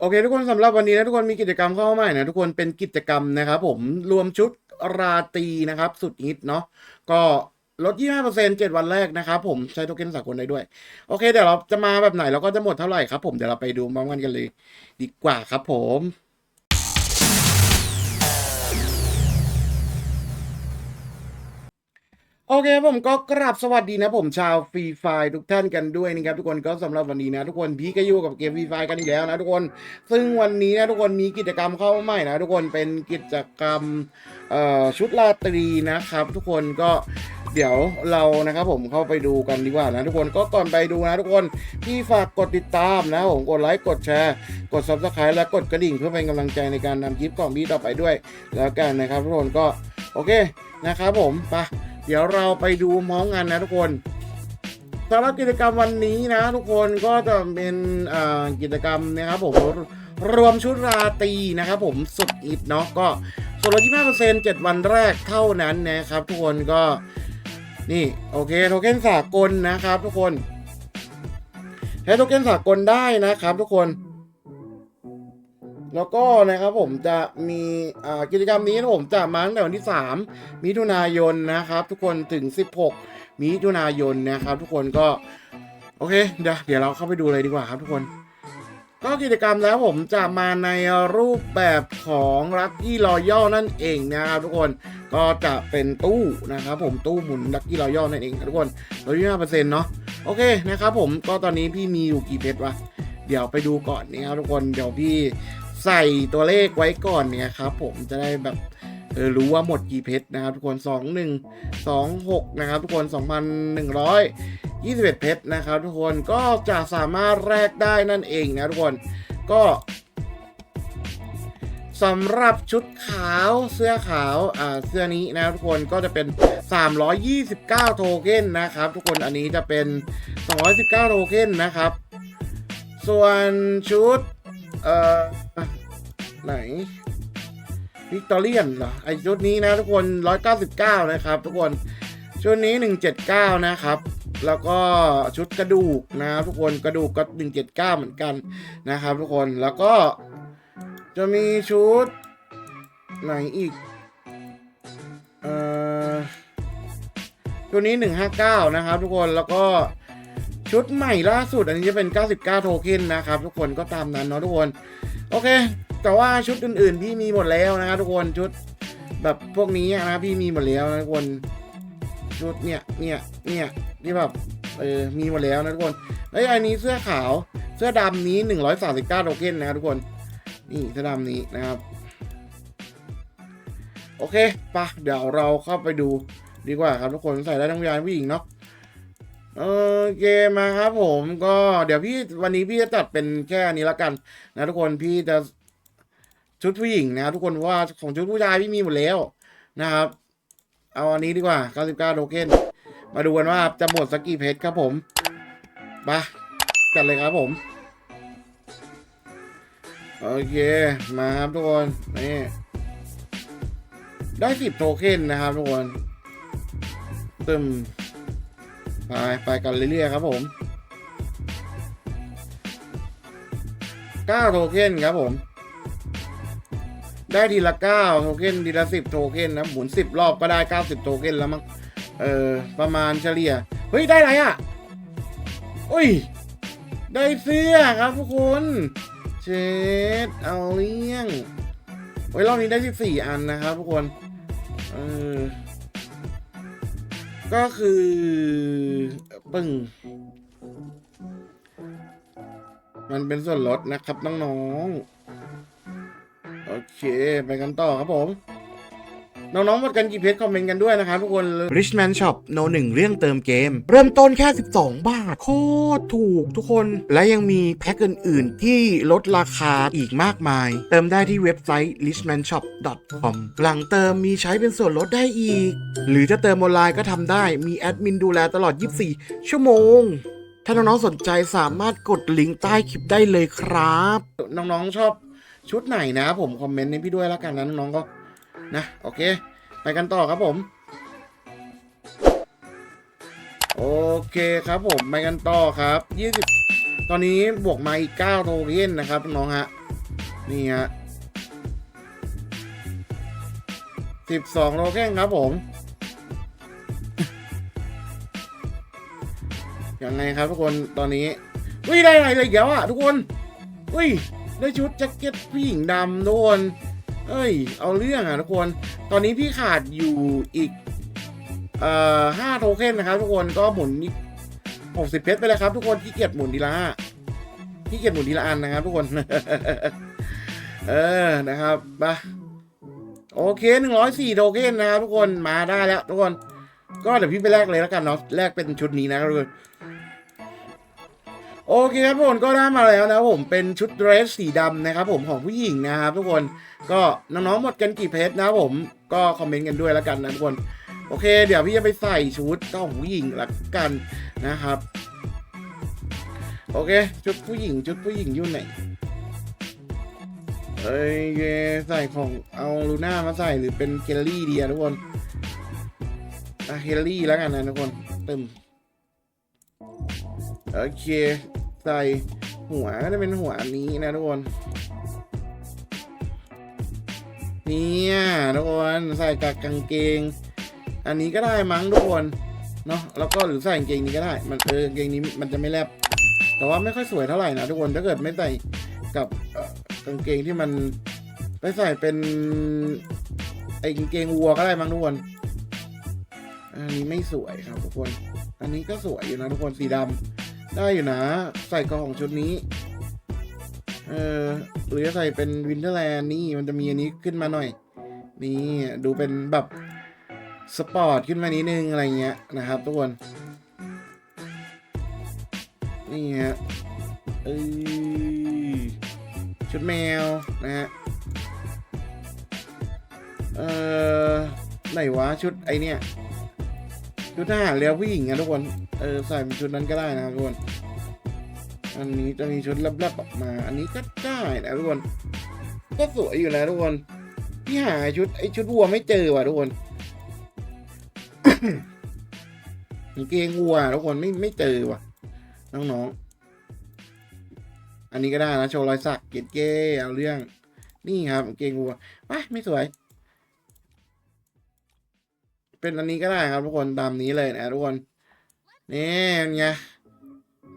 โอเค ทุกคนสำหรับวันนี้นะทุกคนมีกิจกรรมเข้ามาใหม่นะทุกคนเป็นกิจกรรมนะครับ ผมรวมชุดราตรีนะครับ สุดฮิตเนาะก็ลด 25% 7 วันแรกนะครับผมใช้โทเค็นสากลได้ด้วย โอเค เดี๋ยวเราจะมาแบบไหนเราก็จะหมดเท่าไหร่ครับผมเดี๋ยวเราไปดูพร้อมกันกันเลย ดีกว่าครับผม เคผมก็กราบสวัสดีนะผมชาวฟรีไฟทุกท่านกันด้วยนะครับทุกคนก็สำหรับวันนี้นะทุกคนพี่ก็อยู่กับเกมฟรีไฟกันอีกแล้วนะทุกคนซึ่งวันนี้นะทุกคนมีกิจกรรมเข้ามาใหม่นะทุกคนเป็นกิจกรรมชุดราตรีนะครับ ทุกคนก็เดี๋ยวเรานะครับผมเข้าไปดูกันดีกว่านะทุกคนก็ก่อนไปดูนะทุกคนพี่ฝากกดติดตามนะผมกดไลค์กดแชร์กด subscribe และกดกระดิ่งเพื่อเป็นกำลังใจในการนำคลิปของพี่ต่อไปด้วย แล้วกันนะครับทุกคนก็โอเคนะครับผมไป ดี๋ยวเราไปดูพร้อมกันนะทุกคนสำหรับกิจกรรมวันนี้นะ ทุกคนก็จะเป็นกิจกรรมนะครับผมรวมชุดราตรีนะครับผมสุดอิดเนาะก็ส่วนลดที่5%เจ็ดวันแรกเท่านั้นนะครับทุกคนก็นี่โอเคโทเค็นสากลนะครับทุกคนใช้โทเค็นสากลได้นะครับทุกคน แล้วก็นะครับผมจะมีกิจกรรมนี้นะผมจะมาตั้งแต่วันที่ 3 มิถุนายนนะครับทุกคนถึง 16 มิถุนายนนะครับทุกคนก็โอเคเดี๋ยวเดี๋ยวเราเข้าไปดูเลยดีกว่าครับทุกคน ก็กิจกรรมแล้วผมจะมาในรูปแบบของรักกี้รอยัลนั่นเองนะครับทุกคนก็จะเป็นตู้นะครับผมตู้หมุนรักกี้รอยัลนั่นเองทุกคนลดยี่ห้าเปอร์เซ็นต์เนาะโอเคนะครับผมก็ตอนนี้พี่มีอยู่กี่เพชรวะเดี๋ยวไปดูก่อนนะครับทุกคนเดี๋ยวพี่ ใส่ตัวเลขไว้ก่อนเนี่ยครับ ผมจะได้แบบเออรู้ว่าหมดกี่เพชรนะครับทุกคน 2 1 2 6 นะครับทุกคน 2,121 เพชรนะครับ ทุกคนก็จะสามารถแลกได้นั่นเองนะทุกคนก็สำหรับชุดขาวเสื้อขาวอ่าเสื้อนี้นะทุกคนก็จะเป็น 329 โทเค็นนะครับ ทุกคนอันนี้จะเป็น 219 โทเค็นนะครับ ส่วนชุด เอ่อไหนวิกตอเรียนเหรอไอชุดนี้นะทุกคน199นะครับ ทุกคนชุดนี้179นะครับ แล้วก็ชุดกระดูกนะทุกคนกระดูกก็179เหมือนกันนะครับ ทุกคนแล้วก็จะมีชุดไหนอีกเอ่อชุดนี้ 159 นะครับทุกคน แล้วก็ ชุดใหม่ล่าสุดอันนี้จะเป็น 99 โทเค็นนะครับ ทุกคนก็ตามนั้นเนาะทุกคน โอเค แต่ว่าชุดอื่นๆพี่มีหมดแล้วนะครับทุกคนชุดแบบพวกนี้นะพี่มีหมดแล้วนะทุกคนชุดเนี่ยเนี่ยเนี่ยที่แบบเออมีหมดแล้วนะทุกคนแล้วอันนี้เสื้อขาวเสื้อดำนี้ 139 โทเค็นนะครับทุกคนนี่เสื้อดำนี้นะครับ โอเคปะเดี๋ยวเราเข้าไปดูดีกว่าครับทุกคนใส่ได้ทั้งผู้ชายผู้หญิงเนาะ โอเคมาครับผมก็เดี๋ยวพี่วันนี้พี่จะจัดเป็นแค่นี้ละกัน นะทุกคนพี่จะชุดผู้หญิงนะครับทุกคนเพราะว่าของชุดผู้ชายพี่มีหมดแล้วนะครับ เอาอันนี้ดีกว่า 99โทเค็นมาดูกันว่าจะหมดสักกี่เพชรครับผมไปจัดเลยครับผมโอเคมาครับทุกคนนี่ได้10โทเค็นนะครับทุกคนตึม ไปไปกันเรื่อยๆครับผม9โทเค็นครับผม ได้ทีละ9โทเค็นทีละ10 โทเค็นนะหมุน 10 รอบก็ได้ 90 โทเค็นแล้วมั้งเออ ประมาณเฉลี่ย เฮ้ย ได้อะไรอะอุ้ย ได้เสื้อครับทุกคน เช็ดเอาเลี้ยง เฮ้ย รอบนี้ได้ 14 อันนะครับทุกคน เออ ก็คือปึ้งมันเป็นส่วนลดนะครับน้องๆ โอเค ไปกันต่อครับผม น้องๆหมดกันกี่เพชรคอมเมนต์กันด้วยนะครับทุกคน Richman Shop โนหนึ่งเรื่องเติมเกม เริ่มต้นแค่ 12 บาท โคตรถูกทุกคน และยังมีแพ็คอื่นๆ ที่ลดราคาอีกมากมาย เติมได้ที่เว็บไซต์ richmanshop.com หลังเติมมีใช้เป็นส่วนลดได้อีก หรือจะเติมออนไลน์ก็ทำได้ มีแอดมินดูแลตลอด 24 ชั่วโมงถ้าน้องๆสนใจสามารถกดลิงก์ใต้คลิปได้เลยครับ น้องๆชอบชุดไหนนะ ผมคอมเมนต์ให้พี่ด้วยแล้วกันนะน้องๆก็ นะโอเค ไปกันต่อครับผม โอเคครับผมไปกันต่อครับตอนนี้บวกมาอีก9โทเค็นนะครับน้องฮะนี่ฮะ12โทเค็นครับผมยังไงครับทุกคนตอนนี้อุ้ยได้อะไรเลยเดี๋ยวอะทุกคนอุ้ยได้ชุดแจ็คเก็ตผู้หญิงดำทุกคน เอ้ย เอาเรื่องอะทุกคน ตอนนี้พี่ขาดอยู่อีก เอ่อห้าโทเค็นนะครับ ทุกคน ก็หมุนอีกหกสิบเพชรไปเลยครับทุกคนขี้เกียจหมุนดีละขี้เกียจหมุนดีละอันนะครับ ทุกคน เออ นะครับมาโอเคหนึ่งร้อยสี่โทเค็นนะครับ ทุกคน มาได้แล้ว ทุกคน ก็เดี๋ยวพี่ไปแลกเลยแล้วกันเนาะ แลกเป็นชุดนี้นะครับทุกคน โอเคครับทุกคนก็ได้มาแล้วนะผมเป็นชุดเดรสสีดำนะครับผมของผู้หญิงนะครับทุกคนก็น้องๆหมดกันกี่เพชรนะผมก็คอมเมนต์กันด้วยแล้วกันนะทุกคนโอเค เดี๋ยวพี่จะไปใส่ชุดก็ของผู้หญิงละกันนะครับ โอเคชุดผู้หญิงชุดผู้หญิงอยู่ไหนเอ้ยเยใส่ของเอาลูน่ามาใส่หรือเป็นเคลลี่ดีอะทุกคนอะเคลลี่แล้วกันนะทุกคนเตึมโอเค ใส่หัวก็จะเป็นหัวนี้นะทุกคน เนี่ยทุกคนใส่กับกางเกง อันนี้ก็ได้มั้งทุกคนเนาะแล้วก็หรือใส่กางเกงนี้ก็ได้ มันเออกางเกงนี้มันจะไม่แลบแต่ว่าไม่ค่อยสวยเท่าไหร่นะทุกคนถ้าเกิดไม่ใส่กับกางเกงที่มันไปใส่เป็นไอ้กางเกงวัวก็ได้มั้งทุกคนอันนี้ไม่สวยครับทุกคน อันนี้ก็สวยอยู่นะทุกคนสีดำ ได้อยู่นะ ใส่กองของชุดนี้ เออหรือจะใส่เป็นวินเทอร์แลนด์นี่มันจะมีอันนี้ขึ้นมาหน่อย นี่ดูเป็นแบบสปอร์ตขึ้นมานิดนึงอะไรเงี้ยนะครับทุกคน นี่ฮะเอ้ยชุดแมวนะฮะ เออไหนวะชุดไอเนี่ย ชุดทหารเรือผู้หญิงอะทุกคน เออใส่เป็นชุดนั้นก็ได้นะครับทุกคน อันนี้จะมีชุดลับๆออกมา อันนี้ก็ได้นะทุกคน ก็สวยอยู่นะทุกคน พี่หาชุดไอชุดวัวไม่เจอว่ะทุกคนเกงวัวทุกคนไม่ไม่เจอว่ะ น้องๆ อันนี้ก็ได้นะโชว์รอยสักเกตเก้เอาเรื่อง นี่ครับเกงวัวไปไม่สวย เป็นอันนี้ก็ได้ครับทุกคนตามนี้เลยนะทุกคนนี่เป็นไง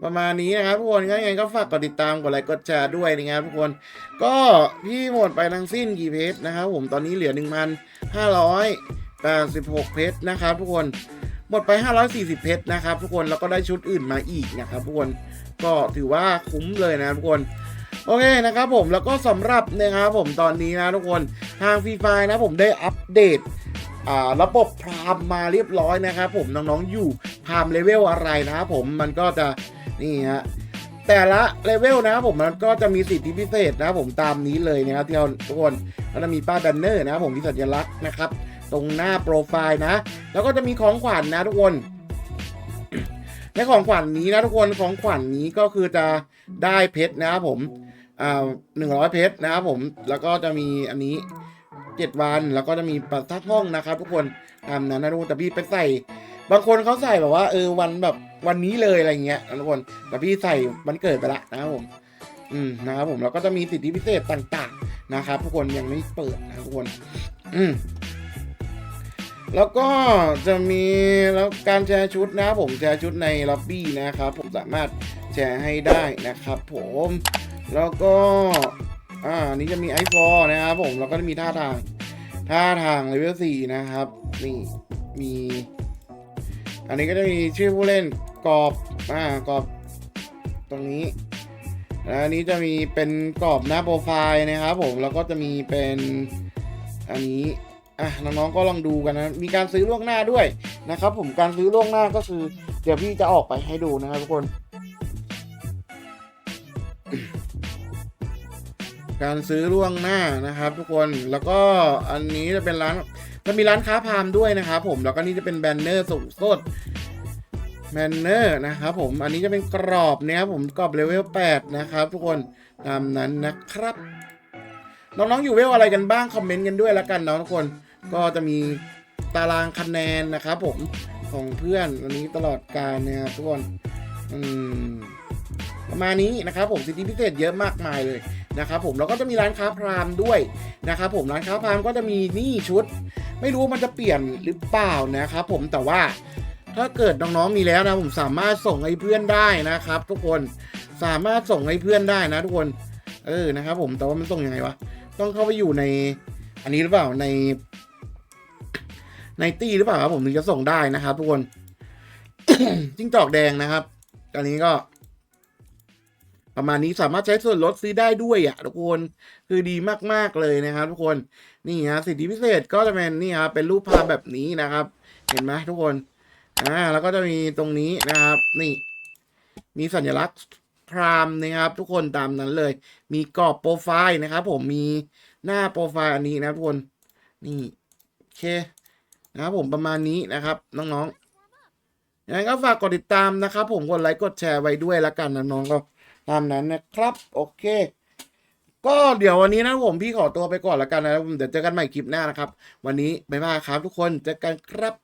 ประมาณนี้นะครับทุกคนก็ยังไงก็ฝากกดติดตามกดไลค์กดแชร์ด้วยนะครับทุกคน ก็พี่หมดไปทั้งสิ้นกี่เพจนะครับผมตอนนี้เหลือ1,586เพจนะครับทุกคนหมดไป 540 เพจนะครับ ทุกคนแล้วก็ได้ชุดอื่นมาอีกนะครับทุกคนก็ถือว่าคุ้มเลยนะทุกคนโอเคนะครับผมแล้วก็สำหรับนะครับผมตอนนี้นะทุกคนทางฟรีไฟนะผมได้อัปเดต ระบบพรามมาเรียบร้อยนะครับผมน้องๆอยู่พรามเลเวลอะไรนะครับผมมันก็จะนี่ฮะแต่ละเลเวลนะครับผมมันก็จะมีสิทธิพิเศษนะครับผมตามนี้เลยนะครับที่เราทุกคนก็จะมีป้ายแบนเนอร์นะครับผมมีสัญลักษณ์นะครับ ตรงหน้าโปรไฟล์นะ แล้วก็จะมีของขวัญนะทุกคนในของขวัญนี้นะทุกคนของขวัญนี้ก็คือจะได้เพชรนะครับผมอ่าหนึ่งร้อยเพชรนะครับผมแล้วก็จะมีอันนี้ เจ็ดวัน แล้วก็จะมีปัสทักห้องนะครับทุกคนตามนั้นนะทุกคนแต่พี่ไปใส่ บางคนเขาใส่แบบว่าเออวันแบบวันนี้เลยอะไรเงี้ยทุกคนแต่พี่ใส่วันเกิดไปละนะครับผมอืมนะครับผมแล้วก็จะมีสิทธิพิเศษต่างๆนะครับทุกคนยังไม่เปิดนะทุกคน อืมแล้วก็จะมีแล้วการแชร์ชุดนะผมแชร์ชุดในล็อบบี้นะครับ ผมสามารถแชร์ให้ได้นะครับ ผม แล้วก็ อ่าอันนี้จะมีไอฟอนะครับผมแล้วก็จะมีท่าทาง ท่าทางเลเวลสี่นะครับนี่มี อันนี้ก็จะมีชื่อผู้เล่นกรอบอ่ากรอบตรงนี้แล้วอันนี้จะมีเป็นกรอบหน้าโปรไฟล์นะครับผมแล้วก็จะมีเป็นอันนี้อะน้องๆก็ลองดูกันนะมีการซื้อล่วงหน้าด้วยนะครับ ผมการซื้อล่วงหน้าก็คือ เดี๋ยวพี่จะออกไปให้ดูนะครับทุกคน การซื้อล่วงหน้านะครับ ทุกคนแล้วก็อันนี้จะเป็นร้านจะมีร้านค้าพามด้วยนะครับผมแล้วก็นี่จะเป็นแบนเนอร์สูงสดแบนเนอร์นะครับผมอันนี้จะเป็นกรอบนะครับผมกรอบเลเวล8นะครับทุกคนตามนั้นนะครับน้องๆอยู่เวลอะไรกันบ้างคอมเมนต์กันด้วยแล้วกันเนาะทุกคนก็จะมีตารางคะแนนนะครับผมของเพื่อนอันนี้ตลอดการนะครับทุกคนประมาณนี้นะครับผมสิทธิพิเศษเยอะมากมายเลย นะครับผมแล้วก็จะมีร้านค้าพรามด้วยนะครับผมร้านค้าพรามก็จะมีนี่ชุด ไม่รู้ว่ามันจะเปลี่ยนหรือเปล่านะครับผมแต่ว่าถ้าเกิดน้องๆมีแล้วนะผมสามารถส่งให้เพื่อนได้นะครับ ทุกคนสามารถส่งให้เพื่อนได้นะทุกคน เออนะครับผมแต่ว่ามันส่งยังไงวะต้องเข้าไปอยู่ใน อันนี้หรือเปล่าใน ในตี้หรือเปล่าครับผมถึงจะส่งได้นะครับ ทุกคนจิ้งจอกแดงนะครับอันนี้ก็ ประมาณนี้สามารถใช้ส่วนลดซื้อได้ด้วยอะทุกคนคือดีมากๆเลยนะครับทุกคนนี่ฮะสิทธิพิเศษก็จะเป็นนี่ครับเป็นรูปภาพแบบนี้นะครับ เห็นไหมทุกคนอ่าแล้วก็จะมีตรงนี้นะครับ นี่ มีสัญลักษณ์พรามนะครับ ทุกคนตามนั้นเลย มีกรอบโปรไฟล์นะครับ ผมมีหน้าโปรไฟล์อันนี้นะทุกคนนี่โอเคนะครับผมประมาณนี้นะครับน้องๆอยังไงก็ฝากกดติดตามนะครับ ผมกดไลค์กดแชร์ไว้ด้วยละกันนะน้องก็ ตามนั้นนะครับ โอเค ก็เดี๋ยววันนี้นะผมพี่ขอตัวไปก่อนละกันนะครับเดี๋ยวเจอกันใหม่คลิปหน้านะครับ วันนี้บ๊ายบายครับทุกคนเจอกันครับ